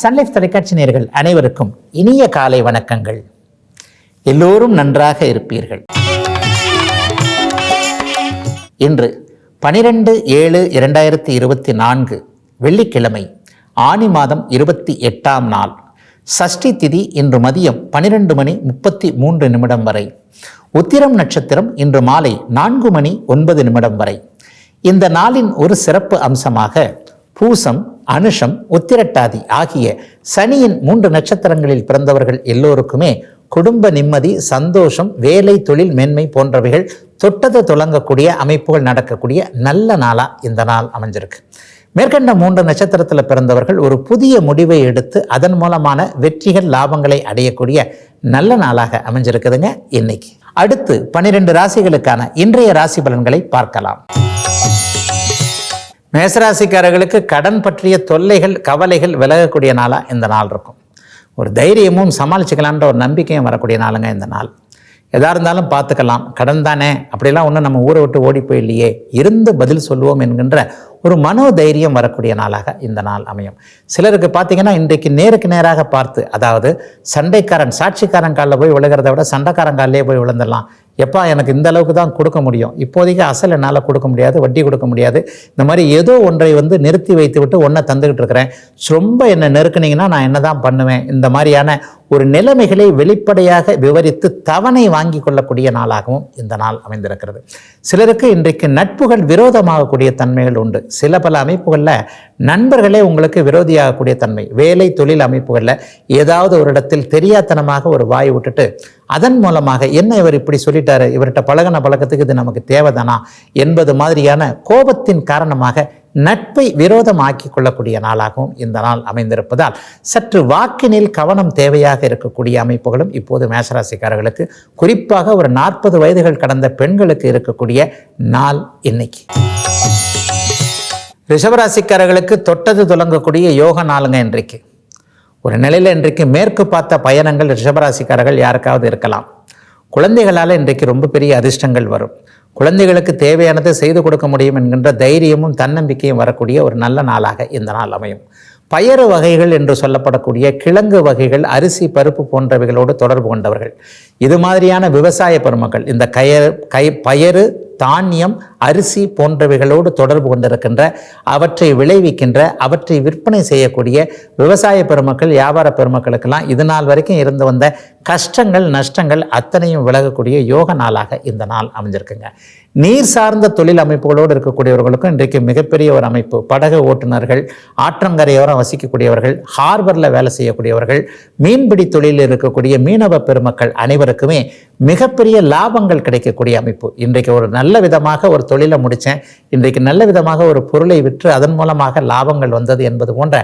Sun Life தொலைக்காட்சி நேர்கள் அனைவருக்கும் இனிய காலை வணக்கங்கள். எல்லோரும் நன்றாக இருப்பீர்கள். இன்று பனிரெண்டு ஏழு இரண்டாயிரத்தி இருபத்தி நான்கு வெள்ளிக்கிழமை ஆனி மாதம் இருபத்தி எட்டாம் நாள். சஷ்டி திதி இன்று மதியம் பனிரெண்டு மணி முப்பத்தி மூன்று நிமிடம் வரை. உத்திரம் நட்சத்திரம் இன்று மாலை நான்கு மணி ஒன்பது நிமிடம் வரை. இந்த நாளின் ஒரு சிறப்பு அம்சமாக பூசம் அனுஷம் உத்திரட்டாதி ஆகிய சனியின் மூன்று நட்சத்திரங்களில் பிறந்தவர்கள் எல்லோருக்குமே குடும்ப நிம்மதி சந்தோஷம் வேலை தொழில் மேன்மை போன்றவைகள் தொட்டது தொடங்கக்கூடிய அமைப்புகள் நடக்கக்கூடிய நல்ல நாளா இந்த நாள் அமைஞ்சிருக்கு. மேற்கண்ட மூன்று நட்சத்திரத்தில் பிறந்தவர்கள் ஒரு புதிய முடிவை எடுத்து அதன் மூலமான வெற்றிகள் லாபங்களை அடையக்கூடிய நல்ல நாளாக அமைஞ்சிருக்குதுங்க இன்னைக்கு. அடுத்து பனிரெண்டு ராசிகளுக்கான இன்றைய ராசி பலன்களை பார்க்கலாம். மேசராசிக்காரர்களுக்கு கடன் பற்றிய தொல்லைகள் கவலைகள் விலகக்கூடிய நாளாக இந்த நாள் இருக்கும். ஒரு தைரியமும் சமாளிச்சுக்கலான்ற ஒரு நம்பிக்கையும் வரக்கூடிய நாளுங்க இந்த நாள். எதாக இருந்தாலும் பார்த்துக்கலாம். கடன் தானே. அப்படிலாம் ஒன்றும் நம்ம ஊரை விட்டு ஓடி போயில்லையே இருந்து பதில் சொல்லுவோம் என்கின்ற ஒரு மனோதைரியம் வரக்கூடிய நாளாக இந்த நாள் அமையும். சிலருக்கு பார்த்தீங்கன்னா இன்றைக்கு நேருக்கு நேராக பார்த்து அதாவது சண்டைக்காரன் சாட்சிக்காரன் காலில் போய் விழுகிறத விட சண்டைக்காரன் காலிலே போய் விழுந்துடலாம். எப்பா எனக்கு இந்த அளவுக்கு தான் கொடுக்க முடியும். இப்போதைக்கு அசல் என்னால் கொடுக்க முடியாது வட்டி கொடுக்க முடியாது. இந்த மாதிரி ஏதோ ஒன்றை வந்து நிறுத்தி வைத்து விட்டு ஒன்றை தந்துக்கிட்டு இருக்கிறேன். ரொம்ப என்னை நெருக்குனீங்கன்னா நான் என்ன தான் பண்ணுவேன்? இந்த மாதிரியான ஒரு நிலைமைகளை வெளிப்படையாக விவரித்து தவணை வாங்கி கொள்ளக்கூடிய நாளாகவும் இந்த நாள் அமைந்திருக்கிறது. சிலருக்கு இன்றைக்கு நட்புகள் விரோதமாகக்கூடிய தன்மைகள் உண்டு. சில பல அமைப்புகளில் நண்பர்களே உங்களுக்கு விரோதியாகக்கூடிய தன்மை. வேலை தொழில் அமைப்புகளில் ஏதாவது ஒரு இடத்தில் தெரியாத்தனமாக ஒரு வாய் விட்டுட்டு அதன் மூலமாக என்ன இவர் இப்படி சொல்லிட்டாரு? இவர்கிட்ட பழகின பழக்கத்துக்கு இது நமக்கு தேவைதானா? என்பது மாதிரியான கோபத்தின் காரணமாக நட்பை விரோதமாக்கி கொள்ளக்கூடிய நாளாகவும் இந்த நாள் அமைந்திருப்பதால் சற்று வாக்கினில் கவனம் தேவையாக இருக்கக்கூடிய அமைப்புகளும் இப்போது மேசராசிக்காரர்களுக்கு குறிப்பாக ஒரு நாற்பது வயதுகள் கடந்த பெண்களுக்கு இருக்கக்கூடிய நாள் இன்னைக்கு. ரிஷபராசிக்காரர்களுக்கு தொட்டது துலங்கக்கூடிய யோக நாளுங்க இன்றைக்கு. ஒரு நிலையில் இன்றைக்கு மேற்கு பார்த்த பயணங்கள் ரிஷபராசிக்காரர்கள் யாருக்காவது இருக்கலாம். குழந்தைகளால் இன்றைக்கு ரொம்ப பெரிய அதிர்ஷ்டங்கள் வரும். குழந்தைகளுக்கு தேவையானதை செய்து கொடுக்க முடியும் என்கின்ற தைரியமும் தன்னம்பிக்கையும் வரக்கூடிய ஒரு நல்ல நாளாக இந்த நாள் அமையும். பயறு வகைகள் என்று சொல்லப்படக்கூடிய கிழங்கு வகைகள் அரிசி பருப்பு போன்றவைகளோடு தொடர்பு கொண்டவர்கள். இது மாதிரியான விவசாய பெருமக்கள். இந்த கயறு கை பயறு தானியம் அரிசி போன்றவைகளோடு தொடர்பு கொண்டிருக்கின்ற அவற்றை விளைவிக்கின்ற அவற்றை விற்பனை செய்யக்கூடிய விவசாய பெருமக்கள் வியாபார பெருமக்களுக்கெல்லாம் இது நாள் வரைக்கும் இருந்து வந்த கஷ்டங்கள் நஷ்டங்கள் அத்தனையும் விலகக்கூடிய யோக நாளாக இந்த நாள் அமைஞ்சிருக்குங்க. நீர் சார்ந்த தொழில் அமைப்புகளோடு இருக்கக்கூடியவர்களுக்கும் இன்றைக்கு மிகப்பெரிய ஒரு அமைப்பு. படகு ஓட்டுநர்கள் ஆற்றங்கரையோரம் வசிக்கக்கூடியவர்கள் ஹார்பரில் வேலை செய்யக்கூடியவர்கள் மீன்பிடி தொழிலில் இருக்கக்கூடிய மீனவ பெருமக்கள் அனைவருக்குமே மிகப்பெரிய லாபங்கள் கிடைக்கக்கூடிய அமைப்பு. இன்றைக்கு ஒரு நல்ல விதமாக ஒரு தொழிலை முடித்தேன் இன்றைக்கு நல்ல விதமாக ஒரு பொருளை விற்று அதன் மூலமாக லாபங்கள் வந்தது என்பது போன்ற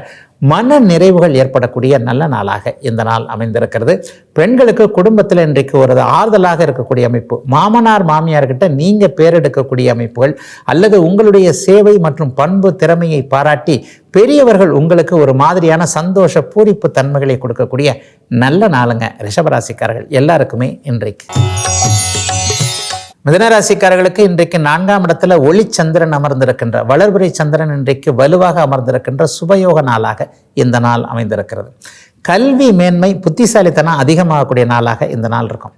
மன நிறைவுகள் ஏற்படக்கூடிய நல்ல நாளாக இந்த நாள் அமைந்திருக்கிறது. பெண்களுக்கு குடும்பத்தில் இன்றைக்கு ஒரு ஆறுதலாக இருக்கக்கூடிய அமைப்பு. மாமனார் மாமியார்கிட்ட நீங்கள் பேரெடுக்கக்கூடிய அமைப்புகள் அல்லது உங்களுடைய சேவை மற்றும் பண்பு திறமையை பாராட்டி பெரியவர்கள் உங்களுக்கு ஒரு மாதிரியான சந்தோஷ பூரிப்பு தன்மைகளை கொடுக்கக்கூடிய நல்ல நாளுங்க ரிஷபராசிக்காரர்கள். எல்லாருக்குமே இன்றைக்கு. மிதனராசிக்காரர்களுக்கு இன்றைக்கு நான்காம் இடத்துல ஒளிச்சந்திரன் அமர்ந்திருக்கின்ற வளர்புரை சந்திரன் இன்றைக்கு வலுவாக அமர்ந்திருக்கின்ற சுபயோக நாளாக இந்த நாள் அமைந்திருக்கிறது. கல்வி மேன்மை புத்திசாலித்தனம் அதிகமாகக்கூடிய நாளாக இந்த நாள் இருக்கும்.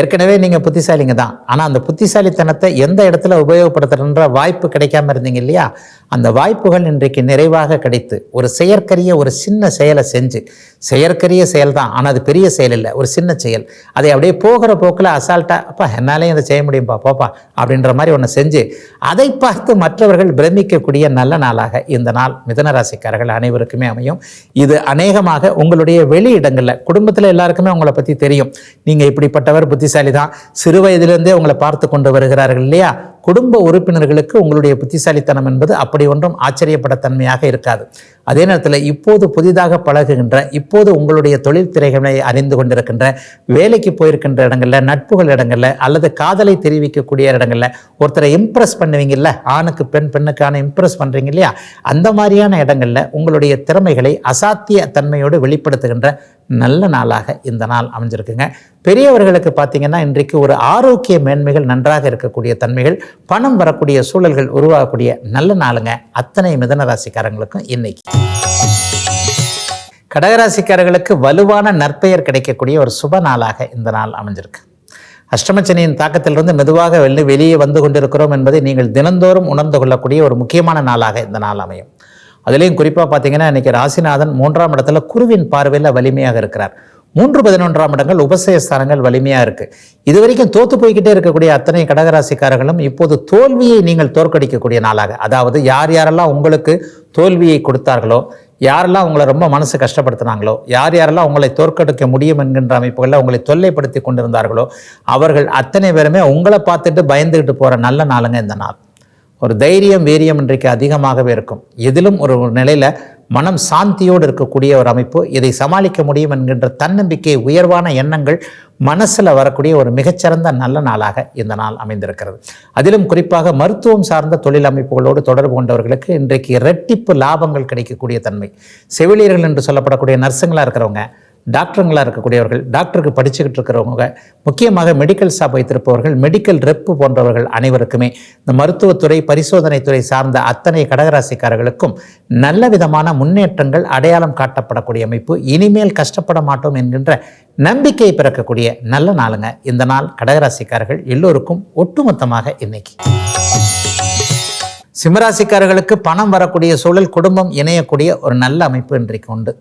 ஏற்கனவே நீங்கள் புத்திசாலிங்க தான். ஆனால் அந்த புத்திசாலித்தனத்தை எந்த இடத்துல உபயோகப்படுத்துகின்ற வாய்ப்பு கிடைக்காம இருந்தீங்க இல்லையா? அந்த வாய்ப்புகள் இன்றைக்கு நிறைவாக கிடைத்து ஒரு செயற்கரிய ஒரு சின்ன செயலை செஞ்சு செயற்கரிய செயல் தான் ஆனால் அது பெரிய செயல் இல்லை ஒரு சின்ன செயல். அதை அப்படியே போகிற போக்கில் அசால்ட்டாக அப்பா என்னாலையும் அதை செய்ய முடியும்பா போப்பா அப்படின்ற மாதிரி ஒன்று செஞ்சு அதை பார்த்து மற்றவர்கள் பிரமிக்கக்கூடிய நல்ல நாளாக இந்த நாள் மிதன ராசிக்காரர்கள் அனைவருக்குமே அமையும். இது அநேகமாக உங்களுடைய வெளி இடங்களில் குடும்பத்தில் எல்லாருக்குமே உங்களை பற்றி தெரியும். நீங்கள் இப்படிப்பட்டவர் புத்திசாலி தான் சிறு வயதிலிருந்தே உங்களை பார்த்து கொண்டு வருகிறார்கள் இல்லையா? குடும்ப உறுப்பினர்களுக்கு உங்களுடைய புத்திசாலித்தனம் என்பது அப்படி ஒன்றும் ஆச்சரியப்படத்தன்மையாக இருக்காது. அதே நேரத்தில் இப்போது புதிதாக பழகுகின்ற இப்போது உங்களுடைய தொழில் திரைகளை அறிந்து கொண்டிருக்கின்ற வேலைக்கு போயிருக்கின்ற இடங்களில் நட்புகள் இடங்களில் அல்லது காதலை தெரிவிக்கக்கூடிய இடங்களில் ஒருத்தரை இம்ப்ரெஸ் பண்ணுவீங்கல்ல ஆணுக்கு பெண் பெண்ணுக்கான இம்ப்ரெஸ் பண்ணுறீங்க இல்லையா? அந்த மாதிரியான இடங்களில் உங்களுடைய திறமைகளை அசாத்திய தன்மையோடு வெளிப்படுத்துகின்ற நல்ல நாளாக இந்த நாள் அமைஞ்சிருக்குங்க. பெரியவர்களுக்கு பார்த்தீங்கன்னா இன்றைக்கு ஒரு ஆரோக்கிய மேன்மைகள் நன்றாக இருக்கக்கூடிய தன்மைகள் பணம் வரக்கூடிய சூழல்கள் உருவாகக்கூடிய நல்ல நாளுங்க. அத்தனை மிதன ராசிக்காரங்களுக்கும் இன்னைக்கு. கடகராசிக்காரர்களுக்கு வலுவான நற்பெயர் கிடைக்கக்கூடிய ஒரு சுப நாளாக இந்த நாள் அமைஞ்சிருக்கு. அஷ்டமச்சனியின் தாக்கத்திலிருந்து மெதுவாக வெளியே வந்து கொண்டிருக்கிறோம் என்பதை நீங்கள் தினந்தோறும் உணர்ந்து கொள்ளக்கூடிய ஒரு முக்கியமான நாளாக இந்த நாள் அமையும். அதுலேயும் குறிப்பாக பார்த்தீங்கன்னா இன்னைக்கு ராசிநாதன் மூன்றாம் இடத்துல குருவின் பார்வையில் வலிமையாக இருக்கிறார். மூன்று பதினொன்றாம் இடங்கள் உபசயஸ்தானங்கள் வலிமையாக இருக்குது இது வரைக்கும் தோத்து போய்கிட்டே இருக்கக்கூடிய அத்தனை கடகராசிக்காரர்களும் இப்போது தோல்வியை நீங்கள் தோற்கடிக்கக்கூடிய நாளாக. அதாவது யார் யாரெல்லாம் உங்களுக்கு தோல்வியை கொடுத்தார்களோ யாரெல்லாம் உங்களை ரொம்ப மனசு கஷ்டப்படுத்தினாங்களோ யார் யாரெல்லாம் உங்களை தோற்கடிக்க முடியும் என்கின்ற அமைப்புகளில் உங்களை தொல்லைப்படுத்தி கொண்டிருந்தார்களோ அவர்கள் அத்தனை பேருமே உங்களை பார்த்துட்டு பயந்துக்கிட்டு போகிற நல்ல நாளுங்க இந்த நாள். ஒரு தைரியம் வீரியம் இன்றைக்கு அதிகமாகவே இருக்கும். எதிலும் ஒரு நிலையில் மனம் சாந்தியோடு இருக்கக்கூடிய ஒரு அமைப்பு இதை சமாளிக்க முடியும் என்கின்ற தன்னம்பிக்கை உயர்வான எண்ணங்கள் மனசில் வரக்கூடிய ஒரு மிகச்சிறந்த நல்ல நாளாக இந்த நாள் அமைந்திருக்கிறது. அதிலும் குறிப்பாக மருத்துவம் சார்ந்த தொழில் அமைப்புகளோடு தொடர்பு கொண்டவர்களுக்கு இன்றைக்கு இரட்டிப்பு லாபங்கள் கிடைக்கக்கூடிய தன்மை. செவிலியர்கள் என்று சொல்லப்படக்கூடிய நர்ஸுங்களாக இருக்கிறவங்க டாக்டருங்களாக இருக்கக்கூடியவர்கள் டாக்டருக்கு படிச்சுக்கிட்டு இருக்கிறவங்க முக்கியமாக மெடிக்கல் ஷாப் வைத்திருப்பவர்கள் மெடிக்கல் ரெப்பு போன்றவர்கள் அனைவருக்குமே இந்த மருத்துவத்துறை பரிசோதனை துறை சார்ந்த அத்தனை கடகராசிக்காரர்களுக்கும் நல்ல விதமான முன்னேற்றங்கள் அடையாளம் காட்டப்படக்கூடிய அமைப்பு. இனிமேல் கஷ்டப்பட மாட்டோம் என்கின்ற நம்பிக்கை பிறக்கக்கூடிய நல்ல நாளுங்க. இந்த நாள் கடகராசிக்காரர்கள் எல்லோருக்கும் ஒட்டுமொத்தமாக இன்னைக்கு. சிம்மராசிக்காரர்களுக்கு பணம் வரக்கூடிய சூழல் குடும்பம் இணையக்கூடிய ஒரு நல்ல அமைப்பு இன்றைக்கு உண்டு.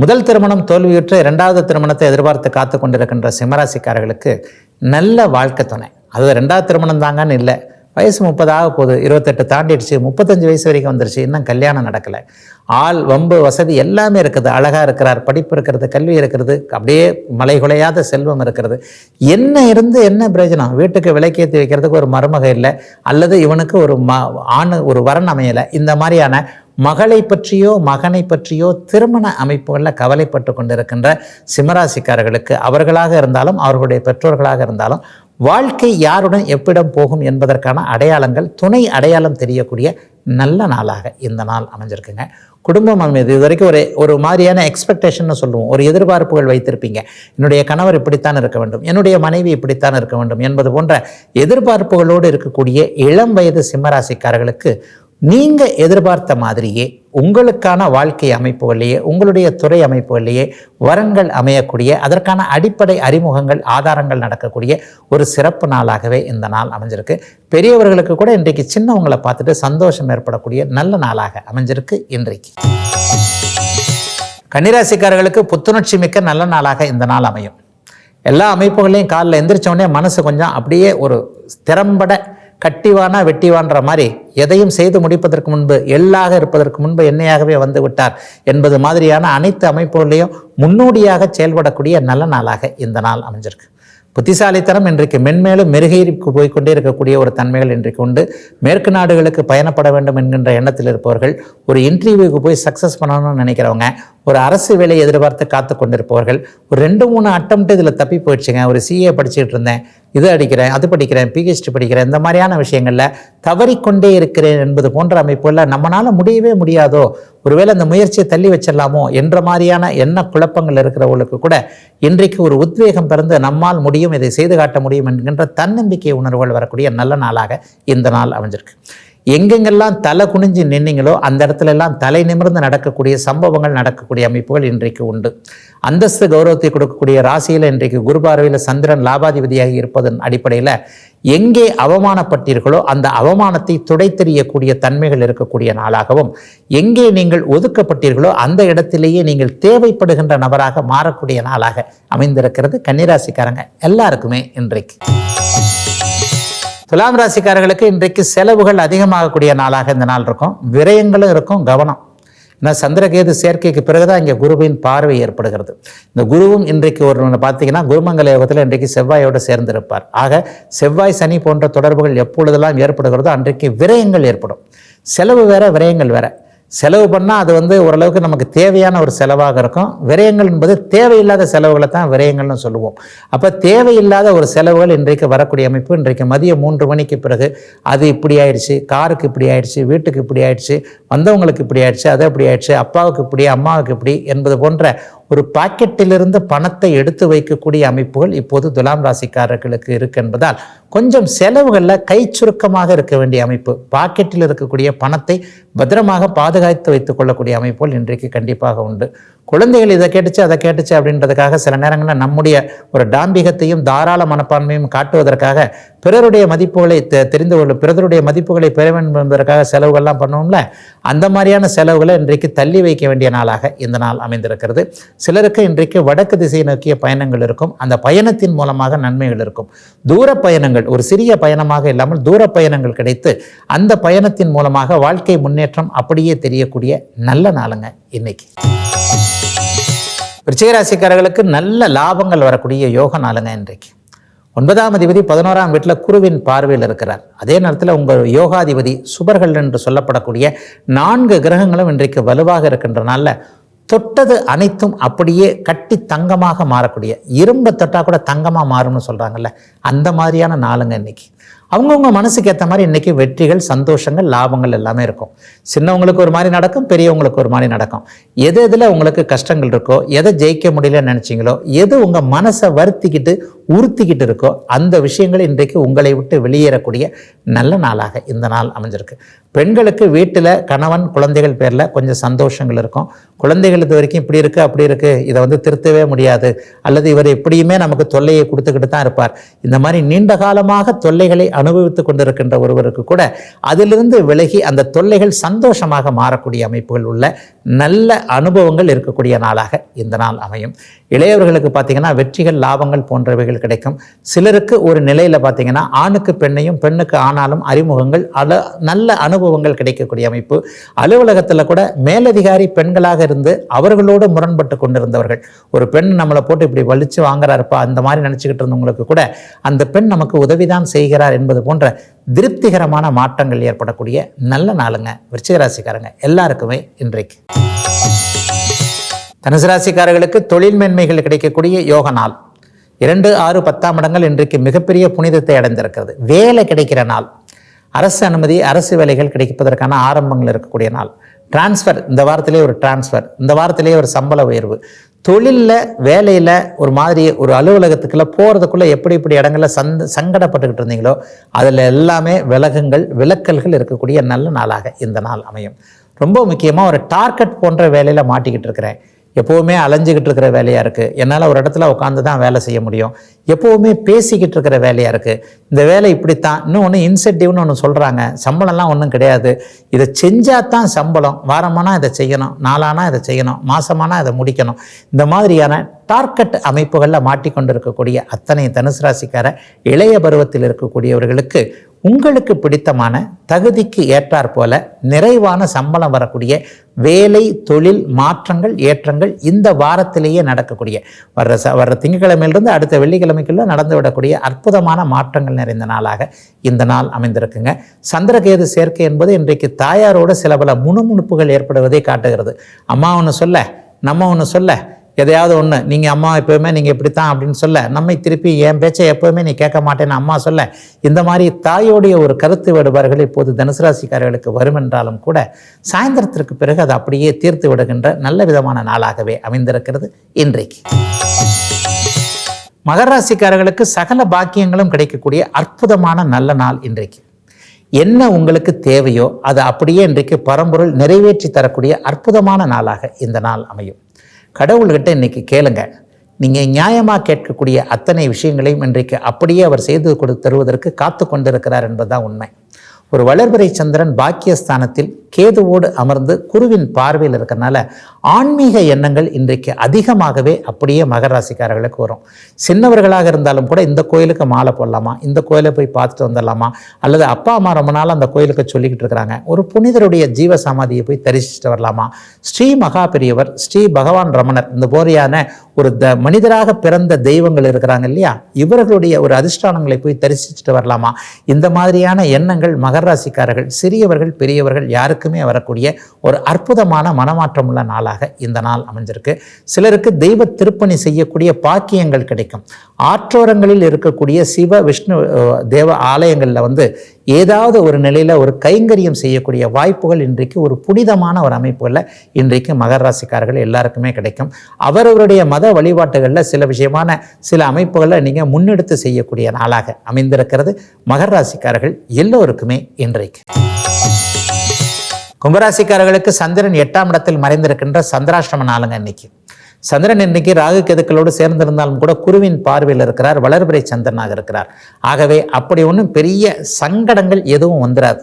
முதல் திருமணம் தோல்வியுற்ற இரண்டாவது திருமணத்தை எதிர்பார்த்து காத்து கொண்டிருக்கின்ற சிம்மராசிக்காரர்களுக்கு நல்ல வாழ்க்கை துணை. அது ரெண்டாவது திருமணம் தாங்கன்னு இல்லை. வயசு முப்பதாக போகுது. இருபத்தெட்டு தாண்டிடுச்சு. முப்பத்தஞ்சு வயசு வரைக்கும் வந்துருச்சு. இன்னும் கல்யாணம் நடக்கலை. ஆள் வம்பு வசதி எல்லாமே இருக்குது. அழகாக இருக்கிறார் படிப்பு இருக்கிறது கல்வி இருக்கிறது அப்படியே மலை குலையாத செல்வம் இருக்கிறது. என்ன இருந்து என்ன பிரயோஜனம்? வீட்டுக்கு விலைக்கேற்றி வைக்கிறதுக்கு ஒரு மருமக இல்லை. அல்லது இவனுக்கு ஒரு ம ஆண் ஒரு வரன் அமையலை. இந்த மாதிரியான மகளை பற்றியோ மகனை பற்றியோ திருமண அமைப்புகளில் கவலைப்பட்டு கொண்டிருக்கின்ற சிம்மராசிக்காரர்களுக்கு அவர்களாக இருந்தாலும் அவர்களுடைய பெற்றோர்களாக இருந்தாலும் வாழ்க்கை யாருடன் எப்பிடம் போகும் என்பதற்கான அடையாளங்கள் துணை அடையாளம் தெரியக்கூடிய நல்ல நாளாக இந்த நாள் அமைஞ்சிருக்குங்க. குடும்பம் அமைது இது வரைக்கும் ஒரு ஒரு மாதிரியான எக்ஸ்பெக்டேஷன் சொல்லுவோம். ஒரு எதிர்பார்ப்புகள் வைத்திருப்பீங்க. என்னுடைய கணவர் இப்படித்தான் இருக்க வேண்டும். என்னுடைய மனைவி இப்படித்தான் இருக்க வேண்டும் என்பது போன்ற எதிர்பார்ப்புகளோடு இருக்கக்கூடிய இளம் வயது சிம்மராசிக்காரர்களுக்கு நீங்கள் எதிர்பார்த்த மாதிரியே உங்களுக்கான வாழ்க்கை அமைப்புகளிலேயே உங்களுடைய துறை அமைப்புகளிலேயே வரங்கள் அமையக்கூடிய அதற்கான அடிப்படை அறிமுகங்கள் ஆதாரங்கள் நடக்கக்கூடிய ஒரு சிறப்பு நாளாகவே இந்த நாள் அமைஞ்சிருக்கு. பெரியவர்களுக்கு கூட இன்றைக்கு சின்னவங்களை பார்த்துட்டு சந்தோஷம் ஏற்படக்கூடிய நல்ல நாளாக அமைஞ்சிருக்கு இன்றைக்கு. கன்னிராசிக்காரர்களுக்கு புத்துணர்ச்சி மிக்க நல்ல நாளாக இந்த நாள் அமையும். எல்லா அமைப்புகளையும் காலில் எந்திரிச்ச உடனே மனசு கொஞ்சம் அப்படியே ஒரு திறம்பட கட்டிவானா வெட்டிவான்ற மாதிரி எதையும் செய்து முடிப்பதற்கு முன்பு எல்லாக இருப்பதற்கு முன்பு என்னையாகவே வந்து விட்டார் என்பது மாதிரியான அனைத்து அமைப்புகளையும் முன்னோடியாக செயல்படக்கூடிய நல்ல நாளாக இந்த நாள் அமைஞ்சிருக்கு. புத்திசாலித்தனம் இன்றைக்கு மென்மேலும் மெருகேறிக்கு போய்க்கொண்டே இருக்கக்கூடிய ஒரு தன்மைகள் இன்றைக்கு உண்டு. மேற்கு நாடுகளுக்கு பயணப்பட வேண்டும் என்கின்ற எண்ணத்தில் இருப்பவர்கள் ஒரு இன்டர்வியூக்கு போய் சக்ஸஸ் பண்ணணும்னு நினைக்கிறவங்க ஒரு அரசு வேலையை எதிர்பார்த்து காத்து கொண்டிருப்பவர்கள் ஒரு ரெண்டு மூணு அட்டம் இதில் தப்பி போயிடுச்சுங்க. ஒரு சிஏ படிச்சுட்டு இருந்தேன். இது அடிக்கிறேன் அது படிக்கிறேன் பிஹெச்டி படிக்கிறேன் இந்த மாதிரியான விஷயங்களில் தவறிக்கொண்டே இருக்கிறேன் என்பது போன்ற அமைப்புகளில் நம்மளால் முடியவே முடியாதோ ஒருவேளை அந்த முயற்சியை தள்ளி வச்சிடலாமோ என்ற மாதிரியான என்ன குழப்பங்கள் இருக்கிறவங்களுக்கு கூட இன்றைக்கு ஒரு உத்வேகம் பிறந்து நம்மால் முடியும் இதை செய்து காட்ட முடியும் என்கின்ற தன்னம்பிக்கை உணர்வுகள் வரக்கூடிய நல்ல நாளாக இந்த நாள் அமைஞ்சிருக்கு. எங்கெங்கெல்லாம் தலை குனிஞ்சு நின்னீங்களோ அந்த இடத்துல எல்லாம் தலை நிமிர்ந்து நடக்கக்கூடிய சம்பவங்கள் நடக்கக்கூடிய அமைப்புகள் இன்றைக்கு உண்டு. அந்தஸ்து கௌரவத்தை கொடுக்கக்கூடிய ராசியில் இன்றைக்கு குரு பார்வையில் சந்திரன் லாபாதிபதியாக இருப்பதன் அடிப்படையில் எங்கே அவமானப்பட்டீர்களோ அந்த அவமானத்தை துடைத்தெறியக்கூடிய தன்மைகள் இருக்கக்கூடிய நாளாகவும் எங்கே நீங்கள் ஒதுக்கப்பட்டீர்களோ அந்த இடத்திலேயே நீங்கள் தேவைப்படுகின்ற நபராக மாறக்கூடிய நாளாக அமைந்திருக்கிறது கன்னிராசிக்காரங்க எல்லாருக்குமே இன்றைக்கு. துலாம் ராசிக்காரர்களுக்கு இன்றைக்கு செலவுகள் அதிகமாகக்கூடிய நாளாக இந்த நாள் இருக்கும். விரயங்களும் இருக்கும் கவனம். ஏன்னா சந்திரகேது சேர்க்கைக்கு பிறகுதான் இங்கே குருவின் பார்வை ஏற்படுகிறது. இந்த குருவும் இன்றைக்கு ஒரு பார்த்தீங்கன்னா குருமங்கல யோகத்தில் இன்றைக்கு செவ்வாயோடு சேர்ந்திருப்பார். ஆக செவ்வாய் சனி போன்ற தொடர்புகள் எப்பொழுதெல்லாம் ஏற்படுகிறதோ அன்றைக்கு விரயங்கள் ஏற்படும். செலவு வேற விரயங்கள் வேற. செலவு பண்ணால் அது வந்து ஓரளவுக்கு நமக்கு தேவையான ஒரு செலவாக இருக்கும். விரயங்கள் என்பது தேவையில்லாத செலவுகளை தான் விரயங்கள்னு சொல்லுவோம். அப்போ தேவையில்லாத ஒரு செலவுகள் இன்றைக்கு வரக்கூடிய அமைப்பு இன்றைக்கு மதியம் மூன்று மணிக்கு பிறகு அது இப்படி ஆயிடுச்சு காருக்கு இப்படி ஆயிடுச்சு வீட்டுக்கு இப்படி ஆயிடுச்சு வந்தவங்களுக்கு இப்படி ஆயிடுச்சு அது இப்படி ஆயிடுச்சு அப்பாவுக்கு இப்படி அம்மாவுக்கு இப்படி என்பது போன்ற ஒரு பாக்கெட்டிலிருந்து பணத்தை எடுத்து வைக்கக்கூடிய அமைப்புகள் இப்போது துலாம் ராசிக்காரர்களுக்கு இருக்கு என்பதால் கொஞ்சம் செலவுகளில் கை சுருக்கமாக இருக்க வேண்டிய அமைப்பு. பாக்கெட்டில் இருக்கக்கூடிய பணத்தை பத்திரமாக பாதுகாத்து வைத்துக் கொள்ளக்கூடிய அமைப்புகள் இன்றைக்கு கண்டிப்பாக உண்டு. குழந்தைகள் இதை கேட்டுச்சு அதை கேட்டுச்சு அப்படின்றதுக்காக சில நேரங்களில் நம்முடைய ஒரு டாம்பிகத்தையும் தாராள மனப்பான்மையும் காட்டுவதற்காக பிறருடைய மதிப்புகளை தெ- தெரிந்து கொள்ள பிறருடைய மதிப்புகளை பெற வேண்டும் என்பதற்காக செலவுகள்லாம் பண்ணுவோம்ல அந்த மாதிரியான செலவுகளை இன்றைக்கு தள்ளி வைக்க வேண்டிய நாளாக இந்த நாள் அமைந்திருக்கிறது. சிலருக்கு இன்றைக்கு வடக்கு திசை நோக்கிய பயணங்கள் இருக்கும். அந்த பயணத்தின் மூலமாக நன்மைகள் இருக்கும். தூர பயணங்கள் ஒரு சிறிய பயணமாக இல்லாமல் தூர பயணங்கள் கிடைத்து அந்த பயணத்தின் மூலமாக வாழ்க்கை முன்னேற்றம் அப்படியே தெரியக்கூடிய நல்ல நாளுங்க இன்னைக்கு. விருச்சிகராசிக்காரர்களுக்கு நல்ல லாபங்கள் வரக்கூடிய யோக நாளுங்க இன்றைக்கு. ஒன்பதாம் அதிபதி பதினோராம் வீட்டில் குருவின் பார்வையில் இருக்கிறார். அதே நேரத்தில் உங்கள் யோகாதிபதி சுபர்கள் என்று சொல்லப்படக்கூடிய நான்கு கிரகங்களும் இன்றைக்கு வலுவாக இருக்கின்றனால தொட்டது அனைத்தும் அப்படியே கட்டி தங்கமாக மாறக்கூடிய இரும்பை தொட்டா கூட தங்கமாக மாறும்னு சொல்கிறாங்கல்ல அந்த மாதிரியான நாளுங்க இன்னைக்கு. அவங்கவுங்க மனசுக்கு ஏற்ற மாதிரி இன்றைக்கி வெற்றிகள் சந்தோஷங்கள் லாபங்கள் எல்லாமே இருக்கும். சின்னவங்களுக்கு ஒரு மாதிரி நடக்கும் பெரியவங்களுக்கு ஒரு மாதிரி நடக்கும். எது எதில் உங்களுக்கு கஷ்டங்கள் இருக்கோ எதை ஜெயிக்க முடியலன்னு நினச்சிங்களோ எது உங்கள் மனசை வருத்திக்கிட்டு உறுத்திக்கிட்டு இருக்கோ அந்த விஷயங்கள் இன்றைக்கு உங்களை விட்டு வெளியேறக்கூடிய நல்ல நாளாக இந்த நாள் அமைஞ்சிருக்கு. பெண்களுக்கு வீட்டில் கணவன் குழந்தைகள் பேரில் கொஞ்சம் சந்தோஷங்கள் இருக்கும். குழந்தைகள் இது வரைக்கும் இப்படி இருக்குது அப்படி இருக்குது இதை வந்து திருத்தவே முடியாது. அல்லது இவர் எப்படியுமே நமக்கு தொல்லையை கொடுத்துக்கிட்டு தான் இருப்பார். இந்த மாதிரி நீண்ட காலமாக தொல்லைகளை அனுபவித்து கொண்டிருக்கின்ற ஒருவருக்கு கூட அதிலிருந்து விலகி அந்த தொல்லைகள் சந்தோஷமாக மாறக்கூடிய அமைப்புகள் உள்ள நல்ல அனுபவங்கள் இருக்கக்கூடிய நாளாக இந்த நாள் அமையும். இளையவர்களுக்கு பார்த்தீங்கன்னா வெற்றிகள் லாபங்கள் போன்றவைகள் கிடைக்கும். சிலருக்கு ஒரு நிலையில் பார்த்தீங்கன்னா ஆணுக்கு பெண்ணையும் பெண்ணுக்கு ஆனாலும் அறிமுகங்கள் அல நல்ல அனுபவங்கள் கிடைக்கக்கூடிய அமைப்பு. அலுவலகத்தில் கூட மேலதிகாரி பெண்களாக இருந்து அவர்களோடு முரண்பட்டு கொண்டிருந்தவர்கள். ஒரு பெண் நம்மளை போட்டு இப்படி வலிச்சு வாங்குறாருப்பா அந்த மாதிரி நினச்சிக்கிட்டு இருந்தவங்களுக்கு கூட அந்த பெண் நமக்கு உதவிதான் செய்கிறார் என்பது போன்ற திருப்திகரமான மாற்றங்கள் ஏற்படக்கூடிய நல்ல நாளுங்க. விருச்சிகராசிக்காரங்க எல்லாருக்குமே இன்றைக்கு. தனுசு ராசிக்காரர்களுக்கு தொழில் மேன்மைகள் கிடைக்கக்கூடிய யோக நாள். இரண்டு ஆறு பத்தாம் இடங்கள் இன்றைக்கு மிகப்பெரிய புனிதத்தை அடைந்திருக்கிறது. வேலை கிடைக்கிற நாள். அரசு அனுமதி அரசு வேலைகள் கிடைப்பதற்கான ஆரம்பங்கள் இருக்கக்கூடிய நாள். டிரான்ஸ்ஃபர் இந்த வாரத்திலே ஒரு டிரான்ஸ்ஃபர் இந்த வாரத்திலே ஒரு சம்பள உயர்வு. தொழிலில் வேலையில் ஒரு மாதிரி ஒரு அலுவலகத்துக்குள்ள போகிறதுக்குள்ளே எப்படி இப்படி இடங்களில் சந்த சங்கடப்பட்டுக்கிட்டு இருந்தீங்களோ அதில் எல்லாமே விலகுங்கள் விலக்கல்கள் இருக்கக்கூடிய நல்ல நாளாக இந்த நாள் அமையும். ரொம்ப முக்கியமாக ஒரு டார்கெட் போன்ற வேலையில் மாட்டிக்கிட்டு இருக்கிறேன். எப்போவுமே அலைஞ்சிக்கிட்டு இருக்கிற வேலையாக இருக்குது என்னால் ஒரு இடத்துல உட்காந்து தான் வேலை செய்ய முடியும். எப்போவுமே பேசிக்கிட்டு இருக்கிற வேலையாக இருக்குது இந்த வேலை இப்படித்தான். இன்னும் ஒன்று இன்சென்டிவ்னு ஒன்று சொல்கிறாங்க சம்பளம்லாம் ஒன்றும் கிடையாது. இதை செஞ்சால் தான் சம்பளம். வாரமானா இதை செய்யணும். நாளானா இதை செய்யணும். மாதமானால் இதை முடிக்கணும். இந்த மாதிரியான டார்கெட் அமைப்புகளில் மாட்டிக்கொண்டு இருக்கக்கூடிய அத்தனை தனுசு ராசிக்கார இளைய பருவத்தில் இருக்கக்கூடியவர்களுக்கு உங்களுக்கு பிடித்தமான தகுதிக்கு ஏற்றாற் போல நிறைவான சம்பளம் வரக்கூடிய வேலை தொழில் மாற்றங்கள் ஏற்றங்கள் இந்த வாரத்திலேயே நடக்கக்கூடிய. வர்ற ச வர்ற திங்கக்கிழமையிலிருந்து அடுத்த வெள்ளிக்கிழமை நடந்து விடக்கூடிய அற்புதமான மாற்றங்கள் நிறைந்த நாளாக இந்த நாள் அமைந்திருக்குங்க. சந்திரகேது சேர்க்கை என்பது இன்றைக்கு தாயாரோடு சில பல முணுமுணுப்புகள் ஏற்படுவதை காட்டுகிறது. அம்மா ஒன்று சொல்ல நம்ம ஒன்று சொல்ல எதையாவது ஒன்று நீங்கள் அம்மா எப்போயுமே நீங்கள் இப்படித்தான் அப்படின்னு சொல்ல நம்மை திருப்பி என் பேச்சை எப்போவுமே நீ கேட்க மாட்டேன்னு அம்மா சொல்ல இந்த மாதிரி தாயோடைய ஒரு கருத்து வேறுபாடுகள் இப்போது தனுசு ராசிக்காரர்களுக்கு வரும் என்றாலும் கூட சாயந்தரத்திற்கு பிறகு அது அப்படியே தீர்த்து விடுகின்ற நல்ல விதமான நாளாகவே அமைந்திருக்கிறது இன்றைக்கு. மகர ராசிக்காரர்களுக்கு சகல பாக்கியங்களும் கிடைக்கக்கூடிய அற்புதமான நல்ல நாள் இன்றைக்கு. என்ன உங்களுக்கு தேவையோ அதை அப்படியே இன்றைக்கு பரம்பொருள் நிறைவேற்றி தரக்கூடிய அற்புதமான நாளாக இந்த நாள் அமையும். கடவுள்கிட்ட இன்னைக்கு கேளுங்க. நீங்கள் நியாயமாக கேட்கக்கூடிய அத்தனை விஷயங்களையும் இன்றைக்கு அப்படியே அவர் செய்து கொடு தருவதற்கு காத்து கொண்டிருக்கிறார் என்பதுதான் உண்மை. ஒரு வளர்பிறை சந்திரன் பாக்கியஸ்தானத்தில் கேதுவோடு அமர்ந்து குருவின் பார்வையில் இருக்கிறனால ஆன்மீக எண்ணங்கள் இன்றைக்கு அதிகமாகவே அப்படியே மகராசிக்காரர்களுக்கு வரும். சின்னவர்களாக இருந்தாலும் கூட இந்த கோயிலுக்கு மாலை போடலாமா? இந்த கோயிலை போய் பார்த்துட்டு வந்துடலாமா? அல்லது அப்பா அம்மா ரொம்ப நாள் அந்த கோயிலுக்கு சொல்லிக்கிட்டு இருக்கிறாங்க. ஒரு புனிதருடைய ஜீவ சமாதியை போய் தரிசிச்சுட்டு வரலாமா? ஸ்ரீ மகா பெரியவர் ஸ்ரீ பகவான் ரமணர் இந்த போரியான ஒரு த மனிதராக பிறந்த தெய்வங்கள் இருக்கிறாங்க இல்லையா? இவர்களுடைய ஒரு அதிர்ஷ்டானங்களை போய் தரிசிச்சுட்டு வரலாமா? இந்த மாதிரியான எண்ணங்கள் மகராசிக்காரர்கள் சிறியவர்கள் பெரியவர்கள் யாருக்கு எல்லாருக்குமே வரக்கூடிய ஒரு அற்புதமான மனமாற்றம் உள்ள நாளாக இந்த நாள் அமைஞ்சிருக்கு. சிலருக்கு தெய்வ திருப்பணி செய்யக்கூடிய பாக்கியங்கள் கிடைக்கும். ஆற்றோரங்களில் இருக்கக்கூடிய சிவ விஷ்ணு தேவ ஆலயங்களில் வந்து ஏதாவது ஒரு நிலையில் ஒரு கைங்கரியம் செய்யக்கூடிய வாய்ப்புகள் இன்றைக்கு ஒரு புனிதமான ஒரு அமைப்புகளில் இன்றைக்கு மகர ராசிக்காரர்கள் எல்லாருக்குமே கிடைக்கும். அவரவருடைய மத வழிபாட்டுகளில் சில விஷயமான சில அமைப்புகளை நீங்கள் முன்னெடுத்து செய்யக்கூடிய நாளாக அமைந்திருக்கிறது. மகர ராசிக்காரர்கள் எல்லோருக்குமே இன்றைக்கு. கும்பராசிக்காரர்களுக்கு சந்திரன் எட்டாம் இடத்தில் மறைந்திருக்கின்ற சந்திராஷ்டம நாளுங்க இன்னைக்கு. சந்திரன் இன்னைக்கு ராகு கேதுக்களோடு சேர்ந்திருந்தாலும் கூட குருவின் பார்வையில் இருக்கிறார் வளர்பிறை சந்திரனாக இருக்கிறார். ஆகவே அப்படி ஒன்றும் பெரிய சங்கடங்கள் எதுவும் வந்துடாது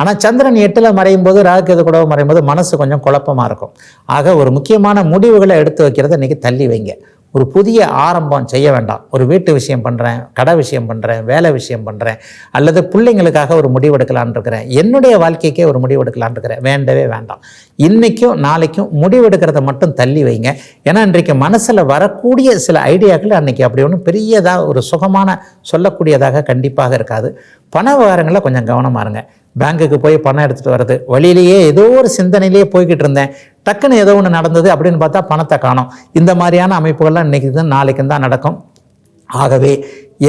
ஆனால் சந்திரன் எட்டில் மறையும் போது ராகு கேது கூட மறையும் போது மனசு கொஞ்சம் குழப்பமாக இருக்கும். ஆக ஒரு முக்கியமான முடிவுகளை எடுத்து வைக்கிறத இன்னைக்கு தள்ளி வைங்க. ஒரு புதிய ஆரம்பம் செய்ய வேண்டாம். ஒரு வீட்டு விஷயம் பண்ணுறேன் கடை விஷயம் பண்ணுறேன் வேலை விஷயம் பண்ணுறேன் அல்லது பிள்ளைங்களுக்காக ஒரு முடிவு இருக்கிறேன். என்னுடைய வாழ்க்கைக்கே ஒரு முடிவு எடுக்கலான்னு இருக்கிறேன். வேண்டவே வேண்டாம். இன்றைக்கும் நாளைக்கும் முடிவெடுக்கிறத மட்டும் தள்ளி வைங்க. ஏன்னா இன்றைக்கு மனசில் வரக்கூடிய சில ஐடியாக்கள் அன்றைக்கி அப்படி ஒன்றும் பெரியதாக ஒரு சுகமான சொல்லக்கூடியதாக கண்டிப்பாக இருக்காது. பண விவகாரங்களில் கொஞ்சம் கவனமாக இருங்க. பேங்க்குக்கு போய் பணம் எடுத்துகிட்டு வர்றது. வழியிலேயே ஏதோ ஒரு சிந்தனையிலேயே போய்கிட்டு இருந்தேன். டக்குன்னு ஏதோ ஒன்று நடந்தது அப்படின்னு பார்த்தா பணத்தை காணும். இந்த மாதிரியான அமைப்புகள்லாம் இன்றைக்கி தான் நாளைக்கு தான் நடக்கும். ஆகவே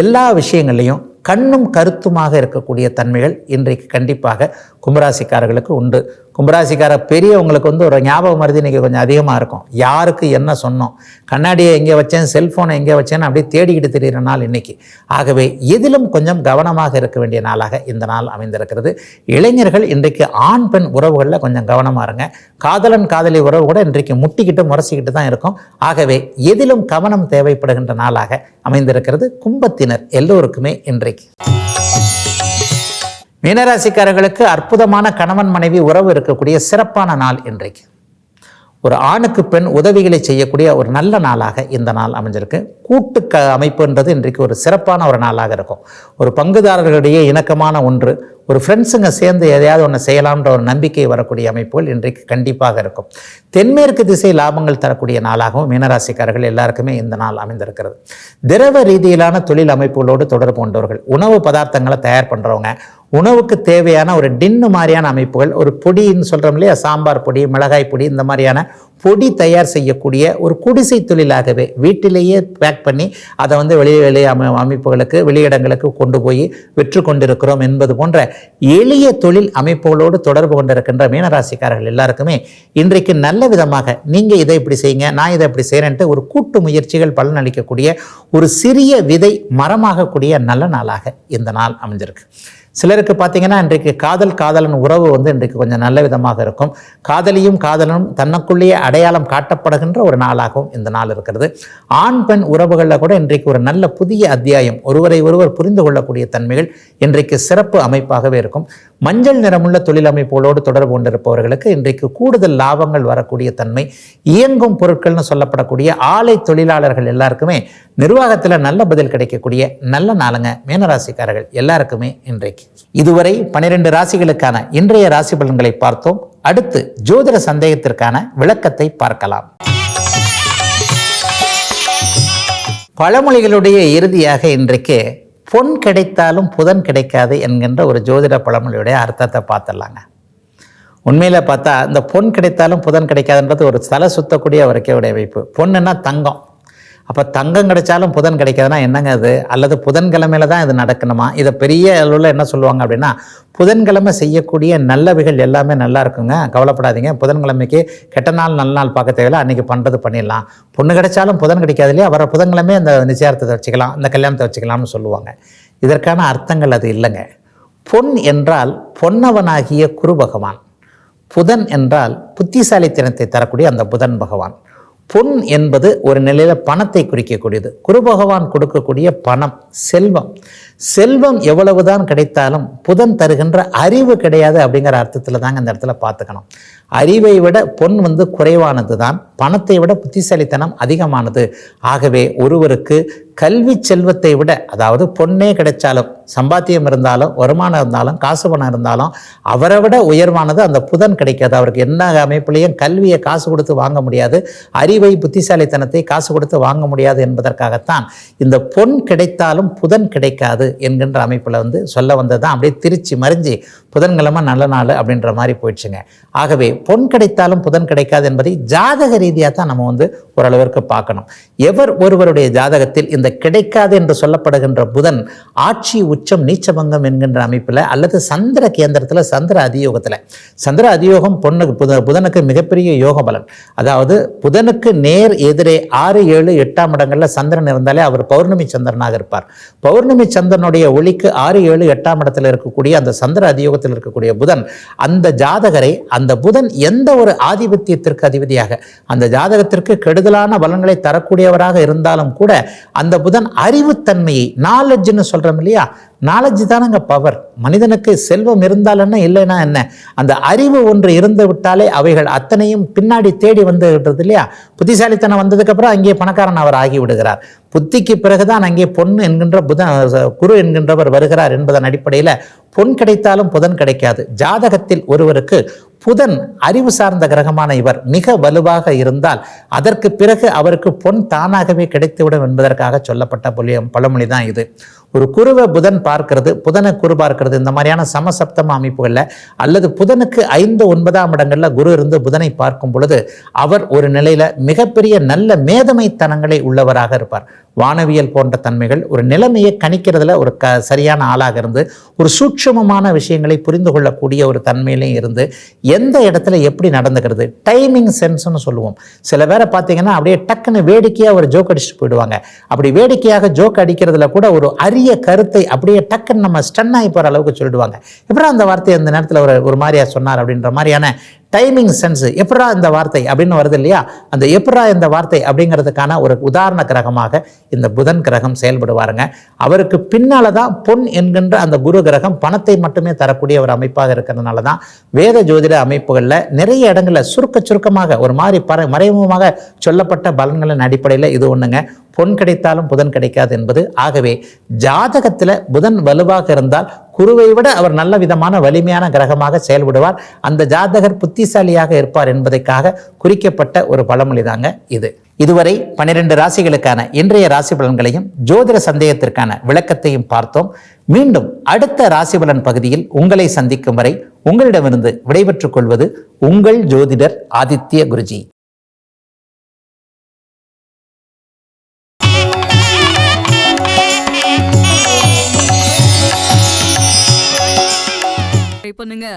எல்லா விஷயங்கள்லையும் கண்ணும் கருத்துமாக இருக்கக்கூடிய தன்மைகள் இன்றைக்கு கண்டிப்பாக கும்பராசிக்காரர்களுக்கு உண்டு. கும்பராசிக்கார பெரியவங்களுக்கு வந்து ஒரு ஞாபகம் மருதி இன்றைக்கி கொஞ்சம் அதிகமாக இருக்கும். யாருக்கு என்ன சொன்னோம்? கண்ணாடியை எங்கே வச்சேன்? செல்ஃபோனை எங்கே வச்சேன்னு அப்படியே தேடிக்கிட்டு தெரிகிற நாள் இன்னைக்கு. ஆகவே எதிலும் கொஞ்சம் கவனமாக இருக்க வேண்டிய நாளாக இந்த நாள் அமைந்திருக்கிறது. இளைஞர்கள் இன்றைக்கு ஆண் பெண் உறவுகளில் கொஞ்சம் கவனமாக இருங்க. காதலன் காதலி உறவு கூட இன்றைக்கு முட்டிக்கிட்டு முரசிக்கிட்டு தான் இருக்கும். ஆகவே எதிலும் கவனம் தேவைப்படுகின்ற நாளாக அமைந்திருக்கிறது. கும்பத்தினர் எல்லோருக்குமே இன்றைக்கு. மீனராசிக்காரர்களுக்கு அற்புதமான கணவன் மனைவி உறவு இருக்கக்கூடிய சிறப்பான நாள் இன்றைக்கு. ஒரு ஆணுக்கு பெண் உதவிகளை செய்யக்கூடிய ஒரு நல்ல நாளாக இந்த நாள் அமைஞ்சிருக்கு. கூட்டு க அமைப்புன்றது இன்றைக்கு ஒரு சிறப்பான ஒரு நாளாக இருக்கும். ஒரு பங்குதாரர்களுடைய இணக்கமான ஒன்று ஒரு ஃப்ரெண்ட்ஸுங்க சேர்ந்து எதையாவது ஒன்று செய்யலாம்ன்ற ஒரு நம்பிக்கை வரக்கூடிய அமைப்புகள் இன்றைக்கு கண்டிப்பாக இருக்கும். தென்மேற்கு திசை லாபங்கள் தரக்கூடிய நாளாகவும் மீனராசிக்காரர்கள் எல்லாருக்குமே இந்த நாள் அமைந்திருக்கிறது. திரவ ரீதியிலான தொழில் அமைப்புகளோடு தொடர்பு கொண்டவர்கள் உணவு பதார்த்தங்களை தயார் பண்ணுறவங்க உணவுக்கு தேவையான ஒரு டின்னு மாதிரியான அமைப்புகள் ஒரு பொடின்னு சொல்கிறோம் இல்லையா? சாம்பார் பொடி மிளகாய் பொடி இந்த மாதிரியான பொடி தயார் செய்யக்கூடிய ஒரு குடிசை தொழிலாகவே வீட்டிலேயே பேக் பண்ணி அதை வந்து வெளி வெளி அமை அமைப்புகளுக்கு வெளியிடங்களுக்கு கொண்டு போய் விற்று கொண்டிருக்கிறோம் என்பது போன்ற எளிய தொழில் அமைப்புகளோடு தொடர்பு கொண்டிருக்கின்ற மீனராசிக்காரர்கள் எல்லாருக்குமே இன்றைக்கு நல்ல விதமாக நீங்கள் இதை இப்படி செய்யுங்க நான் இதை இப்படி செய்கிறேன்ட்டு ஒரு கூட்டு முயற்சிகள் பலனளிக்கக்கூடிய ஒரு சிறிய விதை மரமாகக்கூடிய நல்ல நாளாக இந்த நாள் அமைஞ்சிருக்கு. சிலருக்கு பார்த்தீங்கன்னா இன்றைக்கு காதல் காதலன் உறவு வந்து இன்றைக்கு கொஞ்சம் நல்ல விதமாக இருக்கும். காதலியும் காதலனும் தன்னுக்குள்ளேயே அடையாளம் காட்டப்படுகின்ற ஒரு நாளாகவும் இந்த நாள் இருக்கிறது. ஆண் பெண் உறவுகளில் கூட இன்றைக்கு ஒரு நல்ல புதிய அத்தியாயம் ஒருவரை ஒருவர் புரிந்து கொள்ளக்கூடிய தன்மைகள் இன்றைக்கு சிறப்பு அமைப்பாகவே இருக்கும். மஞ்சள் நிறமுள்ள தொழில் அமைப்புகளோடு தொடர்பு கொண்டிருப்பவர்களுக்கு இன்றைக்கு கூடுதல் லாபங்கள் வரக்கூடிய தன்மை. இயங்கும் பொருட்கள்னு சொல்லப்படக்கூடிய ஆலை தொழிலாளர்கள் எல்லாருக்குமே நிர்வாகத்தில் நல்ல பதில் கிடைக்கக்கூடிய நல்ல நாளுங்க. மீனராசிக்காரர்கள் எல்லாருக்குமே இன்றைக்கு. இதுவரை பனிரெண்டு ராசிகளுக்கான இன்றைய ராசி பலன்களை பார்த்தோம். அடுத்து ஜோதிட சந்தேகத்திற்கான விளக்கத்தை பார்க்கலாம். பழமொழிகளுடைய இறுதியாக இன்றைக்கு பொன் கிடைத்தாலும் புதன் கிடைக்காது என்கின்ற ஒரு ஜோதிட பழமொழியுடைய அர்த்தத்தை பார்த்துடலாங்க. உண்மையில் பார்த்தா இந்த பொன் கிடைத்தாலும் புதன் கிடைக்காதுன்றது ஒரு தலை சுத்தக்கூடிய ஒரு உடைய வைப்பு. பொண்ணுன்னா தங்கம். அப்போ தங்கம் கிடைச்சாலும் புதன் கிடைக்காதுன்னா என்னங்க அது? அல்லது புதன்கிழமையில தான் இது நடக்கணுமா? இதை பெரிய அளவில் என்ன சொல்லுவாங்க அப்படின்னா புதன்கிழமை செய்யக்கூடிய நல்லவைகள் எல்லாமே நல்லா இருக்குங்க. கவலைப்படாதீங்க. புதன்கிழமைக்கு கெட்ட நாள் நல்ல நாள் பார்க்க தேவையில்ல. அன்றைக்கி பண்ணுறது பண்ணிடலாம். பொண்ணு கிடைச்சாலும் புதன் கிடைக்காது இல்லையா? வர புதன்கிழமை அந்த நிச்சயார்த்தத்தை வச்சுக்கலாம் அந்த கல்யாணத்தை வச்சுக்கலாம்னு சொல்லுவாங்க. இதற்கான அர்த்தங்கள் அது இல்லைங்க. பொன் என்றால் பொன்னவனாகிய குரு பகவான். புதன் என்றால் புத்திசாலித்தனத்தை தரக்கூடிய அந்த புதன் பகவான். பொன் என்பது ஒரு நிலையில் பணத்தை குறிக்கக்கூடியது. குரு பகவான் கொடுக்கக்கூடிய பணம் செல்வம். செல்வம் எவ்வளவுதான் கிடைத்தாலும் புதன் தருகின்ற அறிவு கிடையாது அப்படிங்கிற அர்த்தத்தில் தாங்க அந்த இடத்துல பார்த்துக்கணும். அறிவை விட பொன் வந்து குறைவானது தான் பணத்தை விட புத்திசாலித்தனம் அதிகமானது. ஆகவே ஒருவருக்கு கல்வி செல்வத்தை விட அதாவது பொண்ணே கிடைச்சாலும் சம்பாத்தியம் இருந்தாலும் வருமானம் இருந்தாலும் காசு பணம் இருந்தாலும் அவரை விட உயர்வானது அந்த புதன் கிடைக்காது. அவருக்கு என்ன அமைப்புலையும் கல்வியை காசு கொடுத்து வாங்க முடியாது. அறிவை புத்திசாலித்தனத்தை காசு கொடுத்து வாங்க முடியாது என்பதற்காகத்தான் இந்த பொன் கிடைத்தாலும் புதன் கிடைக்காது என்கின்ற அமைப்பில் வந்து சொல்ல வந்தது தான் அப்படியே திருச்சி மறிஞ்சு புதன்கிழமை நல்ல நாள் அப்படின்ற மாதிரி போயிடுச்சுங்க. ஆகவே பொன் கிடைத்தாலும் புதன் கிடைக்காது என்பதை ஜாதக ரீதியாக தான் நம்ம வந்து ஓரளவிற்கு பார்க்கணும். எவர் ஒருவருடைய ஜாதகத்தில் இந்த கிடைக்காது என்று சொல்லப்படுகின்ற புதன் ஆட்சி உச்சம் நீச்சபங்கம் என்கின்ற அமைப்பில் அல்லது சந்திர கேந்திரத்தில் சந்திர அதியோகத்தில். சந்திர அதியோகம் பொண்ணுக்கு புத புதனுக்கு மிகப்பெரிய யோக பலன் அதாவது புதனுக்கு நேர் எதிரே ஆறு ஏழு எட்டாம் இடங்களில் சந்திரன் இருந்தாலே அவர் பௌர்ணமி சந்திரனாக இருப்பார். பௌர்ணமி சந்திரனுடைய ஒளிக்கு ஆறு ஏழு எட்டாம் இடத்தில் இருக்கக்கூடிய அந்த சந்திர அதியோகத்தில் இருக்கக்கூடிய புதன் அந்த ஜாதகரை அந்த புதன் எந்த ஒரு ஆதிபத்தியத்திற்கு அதிபதியாக அந்த ஜாதகத்திற்கு கெடுதலான பலன்களை தரக்கூடியவராக இருந்தாலும் கூட அந்த புதன் அறிவுத்தன்மையை நாலெட்ஜ்னு சொல்றோம் இல்லையா? நாலெட்ஜ் தானங்க பவர் மனிதனுக்கு செல்வம் இருந்தால் என்ன இல்லைன்னா என்ன? அந்த அறிவு ஒன்று இருந்து விட்டாலே அவைகள் அத்தனையும் பின்னாடி தேடி வந்து விடுறது இல்லையா? புத்திசாலித்தனம் வந்ததுக்கப்புறம் அங்கே பணக்காரன் அவர் ஆகி விடுகிறார். புத்திக்கு பிறகுதான் அங்கே பொன் என்கின்ற புதன் குரு என்கின்றவர் வருகிறார் என்பதன் அடிப்படையில் பொன் கிடைத்தாலும் புதன் கிடைக்காது. ஜாதகத்தில் ஒருவருக்கு புதன் அறிவு சார்ந்த கிரகமான இவர் மிக வலுவாக இருந்தால் அதற்கு பிறகு அவருக்கு பொன் தானாகவே கிடைத்துவிடும் என்பதற்காக சொல்லப்பட்ட புலியம் பழமொழி தான் இது. ஒரு குருவை புதன் பார்க்கிறது புதனை குரு பார்க்கிறது இந்த மாதிரியான சமசப்தம அமைப்புகளில் அல்லது புதனுக்கு ஐந்து ஒன்பதாம் இடங்களில் குரு இருந்து புதனை பார்க்கும் பொழுது அவர் ஒரு நிலையில மிகப்பெரிய நல்ல மேதமைத்தனங்களை உள்ளவராக இருப்பார். வானவியல் போன்ற தன்மைகள் ஒரு நிலைமையை கணிக்கிறதுல ஒரு க சரியான ஆளாக இருந்து ஒரு சூட்சமமான விஷயங்களை புரிந்து கொள்ளக்கூடிய ஒரு தன்மையிலையும் இருந்து எந்த இடத்துல எப்படி நடந்துக்கிறது டைமிங் சென்ஸ்னு சொல்லுவோம். சில பேரை பார்த்தீங்கன்னா அப்படியே டக்குன்னு வேடிக்கையாக ஒரு ஜோக் அடிச்சுட்டு போயிடுவாங்க. அப்படி வேடிக்கையாக ஜோக் அடிக்கிறதுல கூட ஒரு அரிய கருத்தை அப்படியே டக்குன்னு நம்ம ஸ்டன் ஆகி போகிற அளவுக்கு சொல்லிடுவாங்க. எப்படா அந்த வார்த்தையை அந்த நேரத்தில் ஒரு ஒரு மாதிரியா சொன்னார் அப்படின்ற மாதிரியான டைமிங் சென்ஸ் எப்படா இந்த வார்த்தை அப்படின்னு வருது இல்லையா? அந்த எப்படா இந்த வார்த்தை அப்படிங்கிறதுக்கான ஒரு உதாரண கிரகமாக இந்த புதன் கிரகம் செயல்படுவாருங்க. அவருக்கு பின்னால தான் பொன் என்கின்ற அந்த குரு கிரகம் பணத்தை மட்டுமே தரக்கூடிய ஒரு அமைப்பாக இருக்கிறதுனால தான் வேத ஜோதிட அமைப்புகளில் நிறைய இடங்களில் சுருக்க சுருக்கமாக ஒரு மாதிரி பர மறைமுகமாக சொல்லப்பட்ட பலன்களின் அடிப்படையில் இது ஒன்றுங்க பொன் கிடைத்தாலும் புதன் கிடைக்காது என்பது. ஆகவே ஜாதகத்தில் புதன் வலுவாக இருந்தால் குருவை விட அவர் நல்ல விதமான வலிமையான கிரகமாக செயல்படுவார். அந்த ஜாதகர் புத்திசாலியாக இருப்பார் என்பதற்காக குறிக்கப்பட்ட ஒரு பழமொழி தாங்க இது. இதுவரை பனிரெண்டு ராசிகளுக்கான இன்றைய ராசி பலன்களையும் ஜோதிட சந்தேகத்திற்கான விளக்கத்தையும் பார்த்தோம். மீண்டும் அடுத்த ராசி பலன் பகுதியில் உங்களை சந்திக்கும் வரை உங்களிடமிருந்து விடைபெற்றுக் கொள்வது உங்கள் ஜோதிடர் ஆதித்ய குருஜி. பண்ணுங்க.